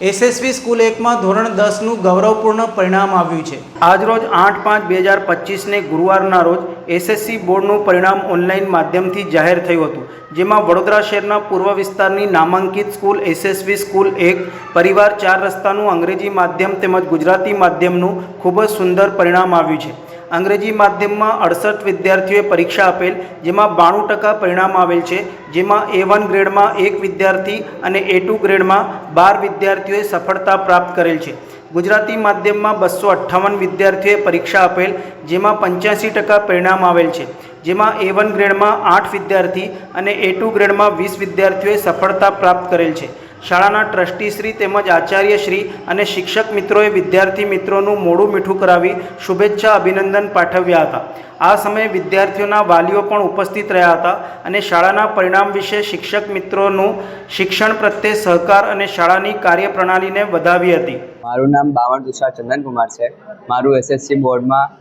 SSV school એકમાં ધોરણ દસનું ગૌરવપૂર્ણ પરિણામ આવ્યું છે. આજરોજ આઠ પાંચ બે હજાર પચીસને ગુરુવારના રોજ એસએસસી બોર્ડનું પરિણામ ઓનલાઈન માધ્યમથી જાહેર થયું હતું, જેમાં વડોદરા શહેરના પૂર્વ વિસ્તારની નામાંકિત સ્કૂલ એસએસવી સ્કૂલ એક, પરિવાર ચાર રસ્તાનું અંગ્રેજી માધ્યમ તેમજ ગુજરાતી માધ્યમનું ખૂબ જ સુંદર પરિણામ આવ્યું છે. અંગ્રેજી માધ્યમમાં અડસઠ વિદ્યાર્થીઓએ પરીક્ષા આપેલ, જેમાં બાણું ટકા પરિણામ આવેલ છે, જેમાં એ વન ગ્રેડમાં એક વિદ્યાર્થી અને એ ટુ ગ્રેડમાં બાર વિદ્યાર્થીઓએ સફળતા પ્રાપ્ત કરેલ છે. ગુજરાતી માધ્યમમાં બસો અઠ્ઠાવન વિદ્યાર્થીઓએ પરીક્ષા આપેલ, જેમાં પંચ્યાસી ટકા પરિણામ આવેલ છે. જેમાં એ વન ગ્રેડમાં આઠ વિદ્યાર્થી અને એ ટુ ગ્રેડમાં વીસ વિદ્યાર્થીઓએ સફળતા પ્રાપ્ત કરેલ છે. શાળાના ટ્રસ્ટીશ્રી તેમજ આચાર્યશ્રી અને શિક્ષક મિત્રોએ વિદ્યાર્થી મિત્રોનું મોડું મીઠું કરાવી શુભેચ્છા અભિનંદન પાઠવ્યા હતા. આ સમયે વિદ્યાર્થીઓના વાલીઓ પણ ઉપસ્થિત રહ્યા હતા અને શાળાના પરિણામ વિશે શિક્ષક મિત્રોનું શિક્ષણ પ્રત્યે સહકાર અને શાળાની કાર્યપ્રણાલીને વધાવી હતી. મારું નામ બાવણ તુષાર ચંદનકુમાર છે. મારું એસએસસી બોર્ડમાં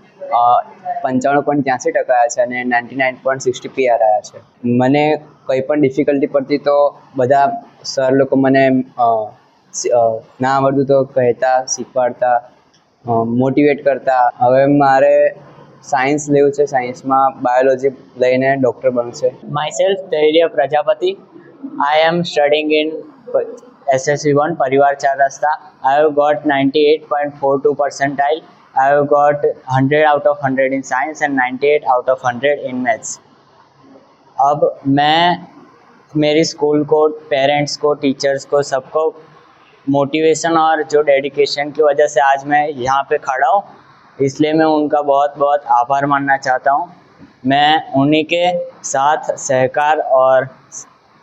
પંચાણું પોઈન્ટ ત્યાંસી ટકા છે અને ninety nine point sixty PR આવ્યા છે મને કંઈ પણ ડિફિકલ્ટી પડતી તો બધા સર લોકો મને ના આવડતું તો કહેતા, શીખવાડતા મોટિવેટ કરતા હવે મારે સાયન્સ લેવું છે સાયન્સમાં બાયોલોજી લઈને ડૉક્ટર બનવું છે myself Dhairya Prajapati. I am studying in SSC1 Parivar Char Rasta. I have got 98.42 percentile. I have got 100 out of 100 in science and 98 out of 100 in maths. अब मैं मेरी स्कूल को पेरेंट्स को teachers को, सबको motivation और जो dedication की वजह से आज मैं यहाँ पे खड़ा हूँ, इसलिए मैं उनका बहुत बहुत आभार मानना चाहता हूँ मैं उन्हीं के साथ सहकार और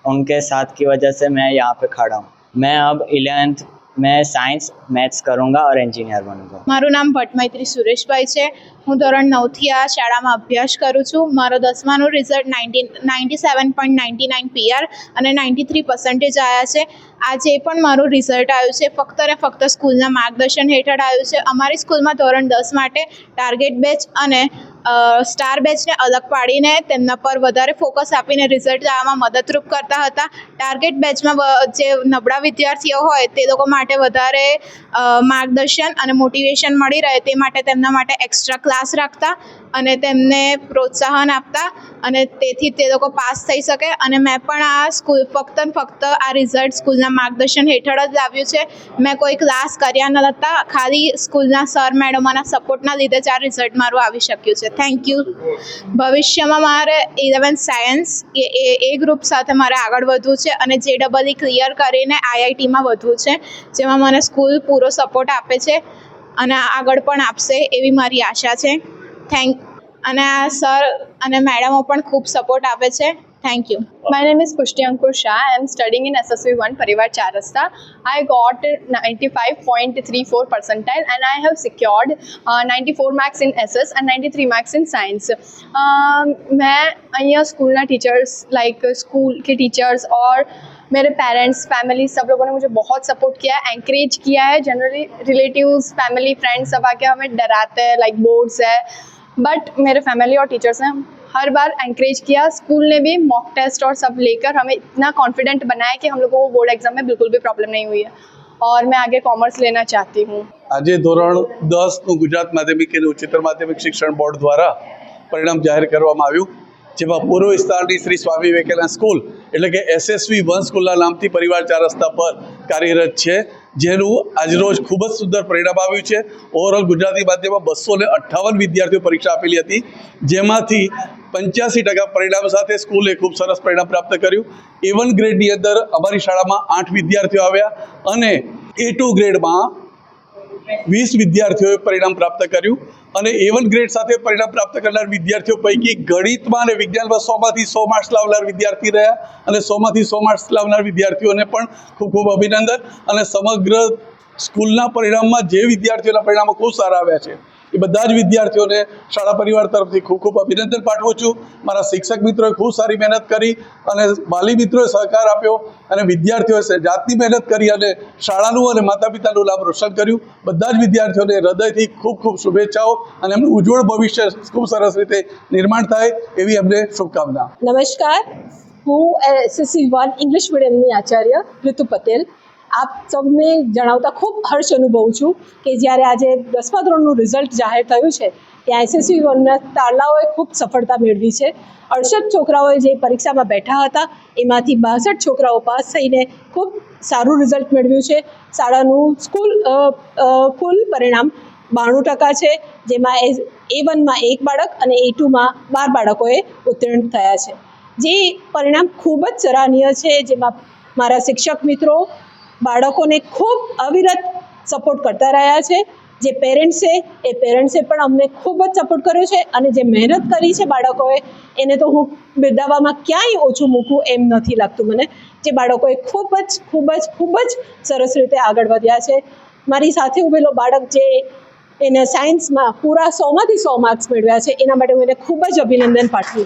उनके साथ की वजह से मैं यहाँ पे खड़ा हूँ मैं अब इलेवेंथ में साइंस मैथ्स करूँगा और इंजीनियर बनूँगा મારું નામ ભટ્ટમૈત્રી સુરેશભાઈ છે હું ધોરણ નવથી આ શાળામાં અભ્યાસ કરું છું મારો દસમાનું result ninety ninety seven point ninety nine PR અને નાઇન્ટી થ્રી પર્સન્ટેજ આવ્યા છે આજે પણ મારું રિઝલ્ટ આવ્યું છે ફક્ત ને ફક્ત સ્કૂલના માર્ગદર્શન હેઠળ આવ્યું છે અમારી સ્કૂલમાં ધોરણ દસ માટે ટાર્ગેટ બેચ અને સ્ટાર બેચને અલગ પાડીને તેમના પર વધારે ફોકસ આપીને રિઝલ્ટ લાવવામાં મદદરૂપ કરતા હતા. ટાર્ગેટ બેચમાં જે નબળા વિદ્યાર્થીઓ હોય તે લોકો માટે વધારે માર્ગદર્શન અને મોટિવેશન મળી રહે તે માટે તેમના માટે એક્સ્ટ્રા ક્લાસ રાખતા અને તેમને પ્રોત્સાહન આપતા અને તેથી તે લોકો પાસ થઈ શકે. અને મેં પણ આ સ્કૂલ ફક્ત ફક્ત આ રિઝલ્ટ સ્કૂલના માર્ગદર્શન હેઠળ જ લાવ્યું છે. મેં કોઈ ક્લાસ કર્યા ન હતા. ખાલી સ્કૂલના સર મેડમોના સપોર્ટના લીધે જ આ રિઝલ્ટ મારું આવી શક્યું છે. થેન્ક યુ ભવિષ્યમાં મારે eleventh science A A group સાથે મારે આગળ વધવું છે અને જે ડબલ ઈ ક્લિયર કરીને આઈઆઈટીમાં વધવું છે, જેમાં મને સ્કૂલ પૂરો સપોર્ટ આપે છે અને આગળ પણ આપશે એવી મારી આશા છે. થેન્ક અને સર અને મેડમો પણ ખૂબ સપોર્ટ આપે છે. Thank you my name is Pushti Ankur Shah I am studying in S S V one Parivar Charrasta I got ninety five point three four percentile and I have secured ninety four marks in S S and ninety three marks in science मैं uh school teachers like school के teachers और मेरे parents family सब लोगों ने मुझे बहुत support किया है एंकरेज किया है। जनरली रिलेटिव्स फैमिली फ्रेंड्स सब आके हमें डराते हैं लाइक बोर्ड्स है। बट मेरे फैमिली और टीचर्स हैं। हर बार एंकरेज किया स्कूल ने भी मॉक टेस्ट और सब लेकर हमें इतना कॉन्फिडेंट बनाया कि हम लोगों को बोर्ड एग्जाम में बिल्कुल भी प्रॉब्लम नहीं हुई है और मैं आगे कॉमर्स लेना चाहती हूँ આજે ધોરણ દસનું ગુજરાત માધ્યમિક અને ઉચ્ચતર માધ્યમિક શિક્ષણ બોર્ડ દ્વારા પરિણામ જાહેર કરવામાં આવ્યું જેમાં પૂર્વ વિસ્તારની શ્રી સ્વામી વિવેકાનંદ સ્કૂલ એટલે કે એસએસવી વન સ્કૂલના નામથી પરિવાર ચાર રસ્તા પર કાર્યરત છે જેનું આજરોજ ખૂબ જ સુંદર પરિણામ આવ્યું છે ઓવરઓલ ગુજરાતી માધ્યમમાં બસો ને અઠ્ઠાવન વિદ્યાર્થીઓ પરીક્ષા આપેલી હતી જેમાંથી પંચ્યાસી ટકા પરિણામ સાથે સ્કૂલે ખૂબ સરસ પરિણામ પ્રાપ્ત કર્યું. એ વન ગ્રેડની અંદર અમારી શાળામાં આઠ વિદ્યાર્થીઓ આવ્યા અને એ ટુ ગ્રેડમાં વીસ વિદ્યાર્થીઓએ પરિણામ પ્રાપ્ત કર્યું અને એ વન ગ્રેડ સાથે પરિણામ પ્રાપ્ત કરનાર વિદ્યાર્થીઓ પૈકી ગણિતમાં અને વિજ્ઞાનમાં સોમાંથી સો માર્ક્સ લાવનાર વિદ્યાર્થી રહ્યા અને સોમાંથી સો માર્ક્સ લાવનાર વિદ્યાર્થીઓને પણ ખૂબ ખૂબ અભિનંદન અને સમગ્ર સ્કૂલના પરિણામમાં જે વિદ્યાર્થીઓના પરિણામો ખૂબ સારા આવ્યા છે. એ બધા જ વિદ્યાર્થીઓને શાળા પરિવાર તરફથી ખૂબ ખૂબ અભિનંદન પાઠવું છું. મારા શિક્ષક મિત્રોએ ખૂબ સારી મહેનત કરી અને વાલી મિત્રોએ સહકાર આપ્યો અને વિદ્યાર્થીઓએ જાતની મહેનત કરી અને શાળાનું અને માતા પિતાનું લાભ રોશન કર્યું. બધા જ વિદ્યાર્થીઓને હૃદયથી ખૂબ ખૂબ શુભેચ્છાઓ અને એમનું ઉજ્જવળ ભવિષ્ય ખૂબ સરસ રીતે નિર્માણ થાય એવી અમને શુભકામના. નમસ્કાર. હું એસએસસી વન ઇંગ્લિશ મીડિયમની આચાર્ય ઋતુ પટેલ. આપ સૌને જણાવતા ખૂબ હર્ષ અનુભવું છું કે જ્યારે આજે દસમા ધોરણનું રિઝલ્ટ જાહેર થયું છે ત્યાં એસએસસી વનના તારલાઓએ ખૂબ સફળતા મેળવી છે. અડસઠ છોકરાઓએ જે પરીક્ષામાં બેઠા હતા, એમાંથી બાસઠ છોકરાઓ પાસ થઈને ખૂબ સારું રિઝલ્ટ મેળવ્યું છે. શાળાનું સ્કૂલ કુલ પરિણામ બાણું ટકા છે, જેમાં એ વનમાં એક બાળક અને એ ટુમાં બાર બાળકોએ ઉત્તીર્ણ થયા છે. જે પરિણામ ખૂબ જ સરાહનીય છે, જેમાં મારા શિક્ષક મિત્રો બાળકોને ખૂબ અવિરત સપોર્ટ કરતા રહ્યા છે. જે પેરેન્ટ્સ છે, એ પેરેન્ટ્સે પણ અમને ખૂબ જ સપોર્ટ કર્યો છે અને જે મહેનત કરી છે બાળકોએ, એને તો હું બિરદાવવામાં ક્યાંય ઓછું મૂકું એમ નથી લાગતું મને. જે બાળકોએ ખૂબ જ ખૂબ જ ખૂબ જ સરસ રીતે આગળ વધ્યા છે. મારી સાથે ઉભેલો બાળક જે એને સાયન્સમાં પૂરા સોમાંથી સો માર્ક્સ મેળવ્યા છે, એના માટે હું એને ખૂબ જ અભિનંદન પાઠવું